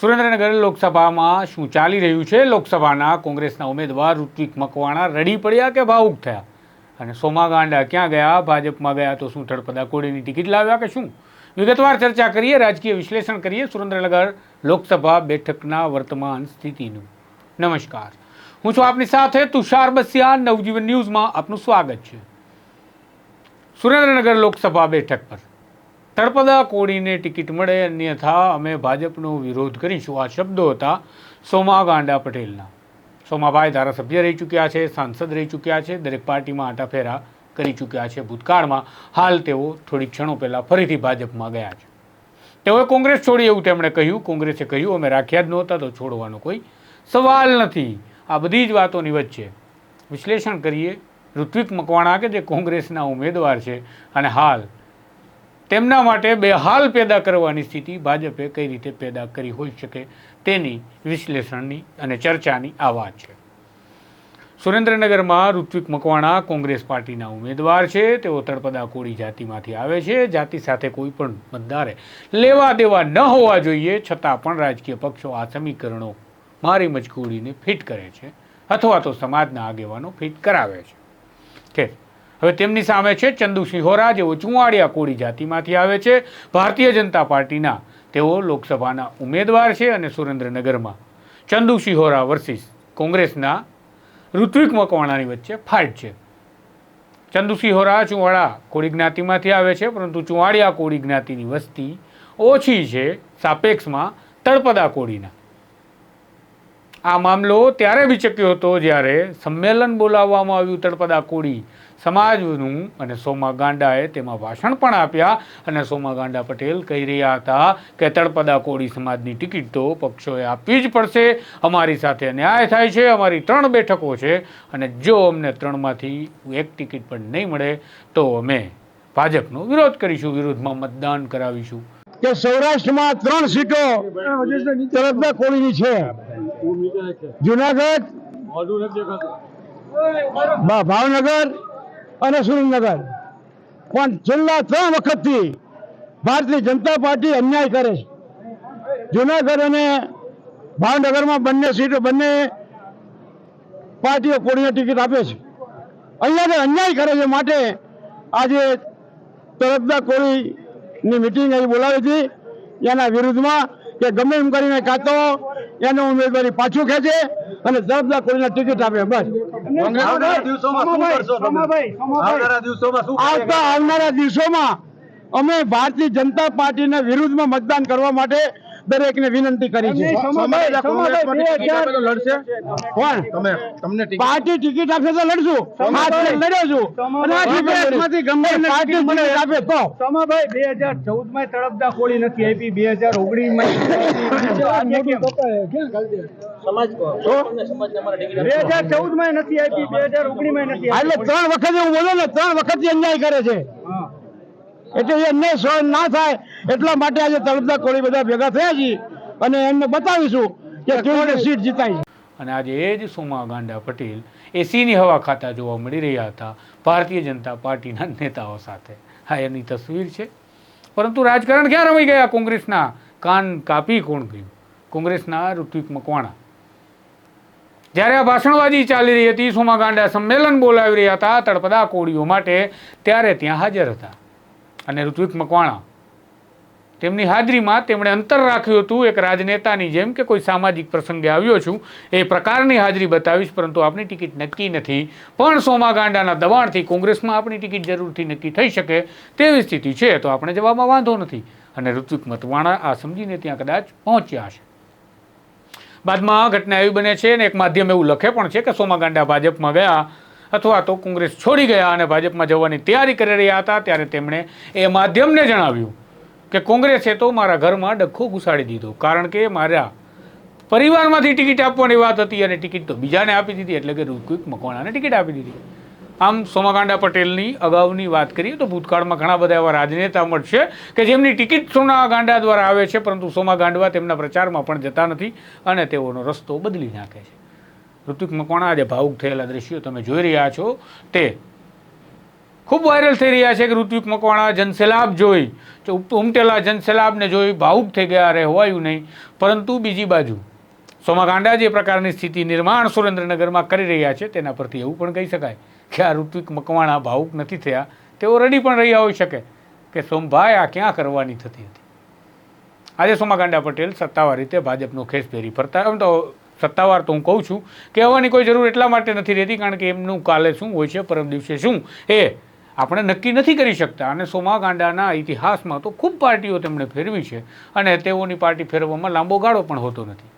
સુરેન્દ્રનગર લોકસભામાં શું ચાલી રહ્યું છે? લોકસભાના કોંગ્રેસના ઉમેદવાર ઋત્વિક મકવાણા રડી પડ્યા કે ભાવુક થયા? અને સોમા ગાંડા ક્યાં ગયા? ભાજપમાં ગયા તો શું તળપદા કોડીની ટિકિટ લાવ્યા કે શું? વિગતવાર ચર્ચા કરીએ, રાજકીય વિશ્લેષણ કરીએ સુરેન્દ્રનગર લોકસભા બેઠકના વર્તમાન સ્થિતિનું. નમસ્કાર. હું છું આપની સાથે તુષાર બસિયા નવજીવન ન્યૂઝમાં આપનું સ્વાગત છે. સુરેન્દ્રનગર લોકસભા બેઠક પર તળપદા કોળીને ટિકિટ મળે અન્યથા અમે ભાજપનો વિરોધ કરીશું. આ શબ્દો હતા સોમા ગાંડા પટેલના. સોમાભાઈ ધારાસભ્ય રહી ચૂક્યા છે, સાંસદ રહી ચૂક્યા છે, દરેક પાર્ટીમાં આટાફેરા કરી ચૂક્યા છે ભૂતકાળમાં. હાલ તેઓ થોડી ક્ષણો પહેલાં ફરીથી ભાજપમાં ગયા છે. તેઓએ કોંગ્રેસ છોડી એવું તેમણે કહ્યું. કોંગ્રેસે કહ્યું, અમે રાખ્યા જ નહોતા તો છોડવાનો કોઈ સવાલ નથી. આ બધી જ વાતોની વચ્ચે વિશ્લેષણ કરીએ ઋત્વિક મકવાણા કે જે કોંગ્રેસના ઉમેદવાર છે અને હાલ તેમના માટે બેહાલ પેદા કરવાની સ્થિતિ ભાજપે કઈ રીતે પેદા કરી હોઈ શકે તેની વિશ્લેષણની અને ચર્ચાની આ વાત છે. સુરેન્દ્રનગરમાં ઋત્વિક મકવાણા કોંગ્રેસ પાર્ટીના ઉમેદવાર છે. તેઓ તળપદા કોળી જાતિમાંથી આવે છે. જાતિ સાથે કોઈ પણ મતદારે લેવા દેવા ન હોવા જોઈએ, છતાં પણ રાજકીય પક્ષો આ સમીકરણો મારી મજકૂરીને ફિટ કરે છે અથવા તો સમાજના આગેવાનો ફિટ કરાવે છે. કે હવે તેમની સામે છે ચંદુસિંહ હોરા, જેઓ ચુંવાડિયા કોળી જાતિમાંથી આવે છે. ભારતીય જનતા પાર્ટીના તેઓ લોકસભાના ઉમેદવાર છે અને સુરેન્દ્રનગરમાં. ચંદુસિંહ હોરા વર્સિસ કોંગ્રેસના ઋત્વિક મકવાણાની વચ્ચે ફાઇટ છે. ચંદુસિંહ હોરા ચુંવાડા કોળી જ્ઞાતિમાંથી આવે છે, પરંતુ ચુંવાડિયા કોળી જ્ઞાતિની વસ્તી ઓછી છે, સાપેક્ષમાં તળપદા કોળીના. આ મામલો ત્યારે વિચક્યો હતો જ્યારે સંમેલન બોલાવવામાં આવ્યું તળપદા કોળી સમાજનું અને સોમા ગાંડાએ તેમાં ભાષણ પણ આપ્યા અને સોમા ગાંડા પટેલ કહી રહ્યા હતા કે તળપદા કોળી સમાજની ટિકિટ તો પક્ષોએ આપવી જ પડશે. અમારી સાથે ન્યાય થાય છે, અમારી ત્રણ બેઠકો છે અને જો અમને ત્રણમાંથી એક ટિકિટ પણ નહીં મળે તો અમે ભાજપનો વિરોધ કરીશું, વિરોધમાં મતદાન કરાવીશું. કે સૌરાષ્ટ્રમાં ત્રણ સીટો તળપદા કોળીની છે. જુનાગઢ ભાવનગર અને સુરેન્દ્રનગર. પણ છેલ્લા ત્રણ વખતથી ભારતીય જનતા પાર્ટી અન્યાય કરે છે. જુનાગઢ અને ભાવનગરમાં બંને સીટો બંને પાર્ટીઓ કોળીને ટિકિટ આપે છે. અહીંયા અન્યાય કરે છે માટે આજે તરફદા કોળીની મિટિંગ અહીં બોલાવી હતી. એના વિરુદ્ધમાં કે ગમે એમ કરીને કાં તો એનો ઉમેદવારી પાછું ખેંચે અને તરફદા કોઈને ટિકિટ આપે બસ. આવતા આવનારા દિવસોમાં અમે ભારતીય જનતા પાર્ટીના વિરુદ્ધમાં મતદાન કરવા માટે દરેકને વિનંતી કરી છે. લડશે. કોણ? તમે તમને પાર્ટી ટિકિટ આપશે તો લડશું. લડ્યો છું. અને પાર્ટી મને આપે તો. સમાભાઈ બે હજાર ચૌદમાં તળપદા કોળી નથી આપી. બે હજાર ઓગણીસમાં બે હજાર ચૌદમાં નથી આપી બે હજાર ઓગણીસમાં નથી એટલે ત્રણ વખત હું બોલો ને ત્રણ વખત અન્યાય કરે છે. એટલે એમને સહન ના થાય એટલા માટે આજે તળપદા કોળી બધા ભેગા થયા છીએ અને એમને બતાવીશું કે કેવી સીટ જીતાય અને આજે એ જ સોમા ગાંડા પટેલ એસીની હવા ખાતા જોવા મળી રહ્યા હતા ભારતીય જનતા પાર્ટીના નેતાઓ સાથે. હા એની તસવીર છે. પરંતુ રાજકારણ ક્યાં રમી ગયા કોંગ્રેસના? કાન કાપી કોણ ગયું? કોંગ્રેસના ઋત્વિક મકવાણા. જ્યારે આ ભાષણબાજી ચાલી રહી હતી સોમા ગાંડા સંમેલન બોલાવી રહ્યા હતા તળપદા કોળીઓ માટે ત્યારે ત્યાં હાજર હતા. અને ઋત્વિક મકવાણા. તેમની હાજરીમાં તેમણે અંતર રાખ્યું હતું એક રાજનેતાની જેમ કે કોઈ સામાજિક પ્રસંગે આવ્યો છું. એ પ્રકારની હાજરી બતાવીશ, પરંતુ આપણી ટિકિટ નક્કી નથી. પણ સોમાગાંડાના દબાણથી કોંગ્રેસમાં આપણી ટિકિટ જરૂરથી નક્કી થઈ શકે તેવી સ્થિતિ છે, તો આપણે જવાબમાં વાંધો નથી. અને ઋત્વિક મતવાણા આ સમજીને ત્યાં કદાચ પહોંચ્યા હશે. બાદમાં ઘટના એવી બને છે ને એક માધ્યમ એવું લખે પણ છે કે સોમાગાંડા ભાજપમાં ગયા. અથવા તો કોંગ્રેસ છોડી ગયા અને ભાજપમાં જવાની તૈયારી કરી રહ્યા હતા, ત્યારે તેમણે એ માધ્યમને જણાવ્યું કે કોંગ્રેસે તો મારા ઘરમાં ડખ્ખો ઘુસાડી દીધો, કારણ કે મારા પરિવારમાંથી ટિકિટ આપવાની વાત હતી અને ટિકિટ તો બીજાને આપી દીધી, એટલે કે ઋત્વિક મકવાણાને ટિકિટ આપી દીધી. આમ સોમાકાંડા પટેલની અગાઉની વાત કરીએ તો ભૂતકાળમાં ઘણા બધા એવા રાજનેતા મળશે કે જેમની ટિકિટ સોના ગાંડા દ્વારા આવે છે, પરંતુ સોમા ગાંડવા તેમના પ્રચારમાં પણ જતા નથી અને તેઓનો રસ્તો બદલી નાખે છે. ઋત્વિક મકવાણા આજે ભાવુક થયેલા દ્રશ્યો તમે જોઈ રહ્યા છો તે ખૂબ વાયરલ થઈ રહ્યા છે કે ઋત્વિક મકવાણા જનસેલાબ જોઈ ઉમટેલા જનસેલાબને જોઈ ભાવુક થઈ ગયા અરે હોવાયું નહીં. પરંતુ બીજી બાજુ સોમાગાંડા જે પ્રકારની સ્થિતિ નિર્માણ સુરેન્દ્રનગરમાં કરી રહ્યા છે તેના પરથી એવું પણ કહી શકાય કે આ ઋત્વિક મકવાણા ભાવુક નથી થયા. તેઓ રડી પણ રહ્યા હોઈ શકે કે સોમભાઈ આ ક્યાં કરવાની થતી હતી? આજે સોમાગાંડા પટેલ સત્તાવાર રીતે ભાજપનો ખેસ પહેરી ફરતા આમ તો સત્તાવાર તો હું કહું છું કહેવાની કોઈ જરૂર એટલા માટે નથી રહેતી, કારણ કે એમનું કાલે શું હોય છે, પરમ દિવસે શું? એ આપણે નક્કી નથી કરી શકતા. અને સોમા ગાંડાના ઇતિહાસમાં તો ખૂબ પાર્ટીઓ તેમણે ફેરવી છે અને તેઓની પાર્ટી ફેરવવામાં લાંબો ગાળો પણ હોતો નથી.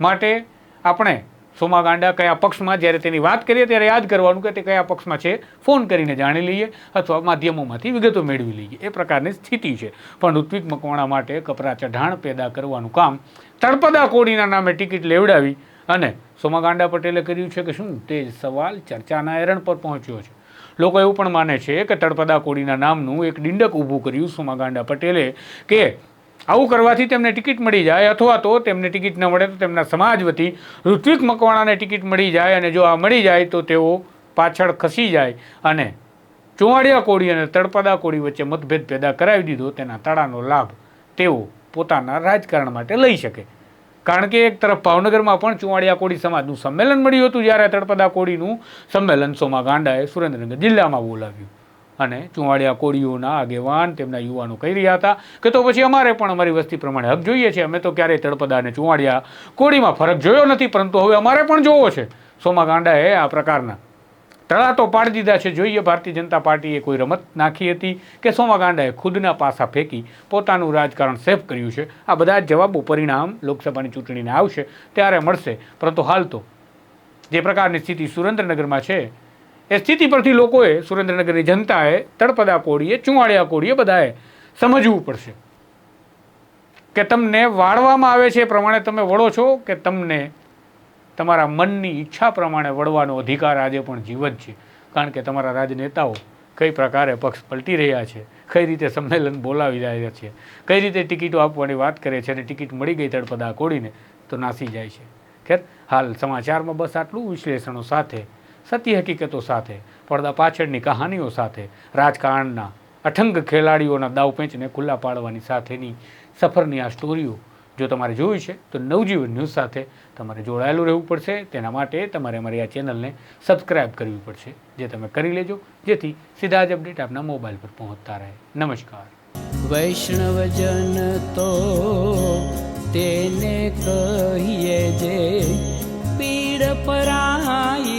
માટે આપણે સોમા ગાંડા કયા પક્ષમાં? જ્યારે તેની વાત કરીએ ત્યારે યાદ કરવાનું કે તે કયા પક્ષમાં છે? ફોન કરીને જાણી લઈએ અથવા માધ્યમોમાંથી વિગતો મેળવી લઈએ. એ પ્રકારની સ્થિતિ છે. પણ ઋત્વિક મકવાણા માટે કપરા ચઢાણ પેદા કરવાનું કામ તળપદા કોડીના નામે ટિકિટ લેવડાવી અને સોમાગાંડા પટેલે કર્યું છે કે શું? તે સવાલ ચર્ચાના એરણ પર પહોંચ્યો છે. લોકો એવું પણ માને છે કે તળપદા કોડીના નામનું એક ડિંડક ઊભું કર્યું સોમાગાંડા પટેલે કે આવું કરવાથી તેમને ટિકિટ મળી જાય અથવા તો તેમને ટિકિટ ન મળે તો તેમના સમાજ વતી ઋત્વિક મકવાણાને ટિકિટ મળી જાય અને જો આ મળી જાય તો તેઓ પાછળ ખસી જાય. અને ચુવાડિયા કોળી અને તળપદા કોળી વચ્ચે મતભેદ પેદા કરાવી દીધો. તેના તાળાનો લાભ તેઓ પોતાના રાજકારણ માટે લઈ શકે. કારણ કે એક તરફ ભાવનગરમાં પણ ચુવાડિયા કોળી સમાજનું સંમેલન મળ્યું હતું જ્યારે તળપદા કોળીનું સંમેલન સોમા ગાંડાએ સુરેન્દ્રનગર જિલ્લામાં બોલાવ્યું. અને ચુંવાડિયા કોળીઓના આગેવાન તેમના યુવાનો કહી રહ્યા હતા કે તો પછી અમારે પણ અમારી વસ્તી પ્રમાણે હક જોઈએ છે. અમે તો ક્યારેય તળપદા અને ચુંવાડિયા કોળીમાં ફરક જોયો નથી, પરંતુ હવે અમારે પણ જોવો છે. સોમા ગાંડાએ આ પ્રકારના તળા તો પાડી દીધા છે. જોઈએ, ભારતીય જનતા પાર્ટીએ કોઈ રમત નાખી હતી કે સોમા ગાંડાએ ખુદના પાસા ફેંકી પોતાનું રાજકારણ સેફ કર્યું છે? આ બધા જ જવાબો પરિણામ લોકસભાની ચૂંટણીને આવશે, ત્યારે મળશે. પરંતુ હાલ તો જે પ્રકારની સ્થિતિ સુરેન્દ્રનગરમાં છે એ સ્થિતિ પરથી લોકોએ સુરેન્દ્રનગરની જનતાએ તળપદા કોળીએ ચુંવાળિયા કોળીએ બધાએ સમજવું પડશે કે તમને વાળવામાં આવે છે એ પ્રમાણે તમે વળો છો કે તમને તમારા મનની ઈચ્છા પ્રમાણે વળવાનો અધિકાર આજે પણ જીવત છે. કારણ કે તમારા રાજનેતાઓ કઈ પ્રકારે પક્ષ પલટી રહ્યા છે, કઈ રીતે સંમેલન બોલાવી રહ્યા છે, કઈ રીતે ટિકિટો આપવાની વાત કરે છે અને ટિકિટ મળી ગઈ તળપદા કોડીને તો નાસી જાય છે. ખેર, હાલ સમાચારમાં બસ આટલું, વિશ્લેષણો સાથે સત્ય હકીકતો સાથે, પડદા પાછળની કહાનીઓ સાથે, રાજકારણના અઠંગ ખેલાડીઓના દાવપેંચને ખુલ્લા પાડવાની સાથેની સફરની આ સ્ટોરીઓ. જો તમારે જોવી છે, તો નવજીવન ન્યૂઝ સાથે તમારે જોડાયેલું રહેવું પડશે. તેના માટે તમારે અમારી આ ચેનલને સબસ્ક્રાઇબ કરવી પડશે, જે તમે કરી લેજો, જેથી સીધા જ અપડેટ આપના મોબાઈલ પર પહોંચતા રહે. નમસ્કાર. વૈષ્ણવજન તો તેને કહીએ જે પીડ પરાઈ